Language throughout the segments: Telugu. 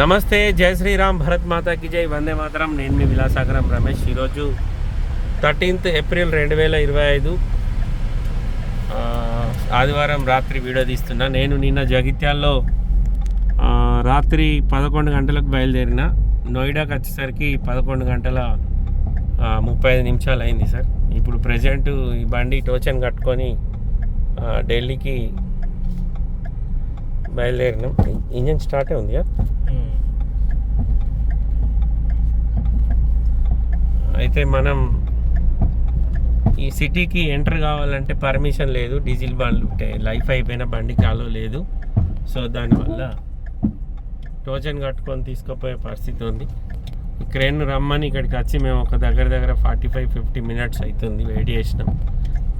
నమస్తే జై శ్రీరామ్ భరత్ మాతాకి జై వందే మాతరం. నేను మీ విలాసాగరం రమేష్. ఈరోజు థర్టీన్త్ ఏప్రిల్ రెండు వేల ఇరవై ఐదు. ఆదివారం రాత్రి వీడియో తీస్తున్నా. నేను నిన్న జగిత్యాల్లో రాత్రి పదకొండు గంటలకు బయలుదేరిన. నోయిడాకి వచ్చేసరికి పదకొండు గంటల ముప్పై ఐదు నిమిషాలు అయింది సార్. ఇప్పుడు ప్రజెంట్ ఈ బండి టోచన్ కట్టుకొని ఢిల్లీకి బయలుదేరినాం. ఇంజన్ స్టార్టే ఉంది అయితే మనం ఈ సిటీకి ఎంటర్ కావాలంటే పర్మిషన్ లేదు. డీజిల్ బండ్లు ఉంటాయి లైఫ్ అయిపోయిన బండి కాలో లేదు. సో దానివల్ల టోచన్ కట్టుకొని తీసుకుపోయే పరిస్థితి ఉంది. ఈ క్రేన్ రమ్మని ఇక్కడికి వచ్చి మేము ఒక దగ్గర దగ్గర ఫార్టీ ఫైవ్ ఫిఫ్టీ మినిట్స్ అవుతుంది వెయిట్ చేసినాం.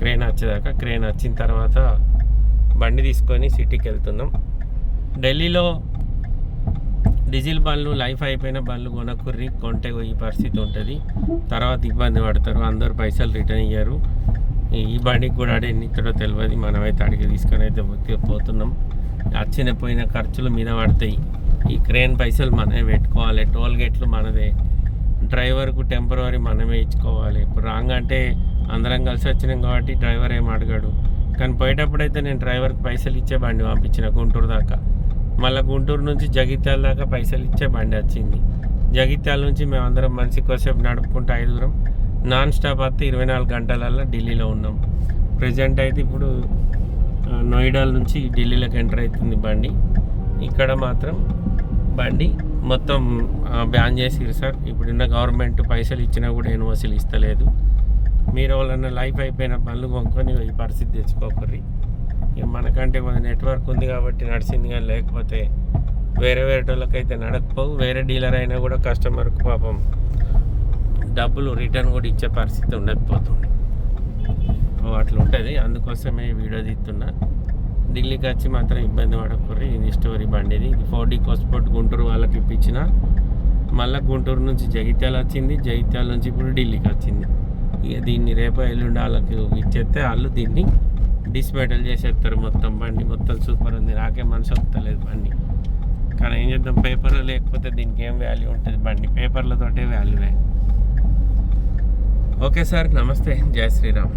క్రేన్ వచ్చేదాకా క్రేన్ వచ్చిన తర్వాత బండి తీసుకొని సిటీకి వెళ్తున్నాం. ఢిల్లీలో డీజిల్ బండ్లు లైఫ్ అయిపోయిన బండ్లు కొనకుర్రి కొంటే ఈ పరిస్థితి ఉంటుంది. తర్వాత ఇబ్బంది పడతారు అందరు పైసలు రిటర్న్ ఇయ్యారు. ఈ- బండికి కూడా అడే ఎన్ని ఇస్తాడో తెలియదు మనమైతే అడిగి తీసుకొని అయితే పోతున్నాం. వచ్చిన పోయిన ఖర్చులు మీద పడతాయి. ఈ క్రేన్ పైసలు మనమే పెట్టుకోవాలి టోల్ గేట్లు మనదే. డ్రైవర్కు టెంపరీ మనమే ఇచ్చుకోవాలి. ఇప్పుడు రాంగ్ అంటే అందరం కలిసి వచ్చినాం కాబట్టి డ్రైవర్ ఏం అడగాడు. కానీ పోయేటప్పుడైతే నేను డ్రైవర్కి పైసలు ఇచ్చే బండి పంపించిన గుంటూరు దాకా. మళ్ళీ గుంటూరు నుంచి జగిత్యాల దాకా పైసలు ఇచ్చే బండి వచ్చింది. జగిత్యాల నుంచి మేమందరం మనిషి కోసేపు నడుపుకుంటూ ఐదుగురం నాన్ స్టాప్ వస్తే ఇరవై నాలుగు గంటలల్లో ఢిల్లీలో ఉన్నాం. ప్రజెంట్ అయితే ఇప్పుడు నోయిడాల నుంచి ఢిల్లీలోకి ఎంటర్ అవుతుంది బండి. ఇక్కడ మాత్రం బండి మొత్తం బ్యాన్ చేసిరు సార్. ఇప్పుడున్న గవర్నమెంట్ పైసలు ఇచ్చినా కూడా ఏం వసూలు ఇస్తలేదు. మీరు వాళ్ళన్న లైఫ్ అయిపోయిన పనులు కొనుక్కొని ఈ పరిస్థితి తెచ్చుకోకర్రీ. ఇక మనకంటే కొంత నెట్వర్క్ ఉంది కాబట్టి నడిచింది కానీ లేకపోతే వేరే వేరే వాళ్ళకైతే నడకపోవు. వేరే డీలర్ అయినా కూడా కస్టమర్కు పాపం డబ్బులు రిటర్న్ కూడా ఇచ్చే పరిస్థితి ఉండకపోతుంది. అట్లా ఉంటుంది. అందుకోసమే వీడియో తీస్తున్నా. ఢిల్లీకి వచ్చి మాత్రం ఇబ్బంది పడకూర్రి. ఇది స్టోరీ బండిది. ఇది ఫోర్ డీ కోస్పోర్ట్ గుంటూరు వాళ్ళకి ఇప్పించిన. మళ్ళీ గుంటూరు నుంచి జగిత్యాల వచ్చింది. జగిత్యాల నుంచి ఇప్పుడు ఢిల్లీకి వచ్చింది. ఇక దీన్ని రేపు ఎల్లుండి వాళ్ళకి ఇచ్చేస్తే వాళ్ళు దీన్ని డిస్మెటల్ చేసేస్తారు మొత్తం బండి. మొత్తం సూపర్ ఉంది. నాకే మనసు వస్తలేదు బండి. కానీ ఏం చేద్దాం? పేపర్ లేకపోతే దీనికి ఏం వాల్యూ ఉంటుంది బండి? పేపర్లతోటే వాల్యూవే ఓకే సార్ నమస్తే. జై శ్రీరామ్.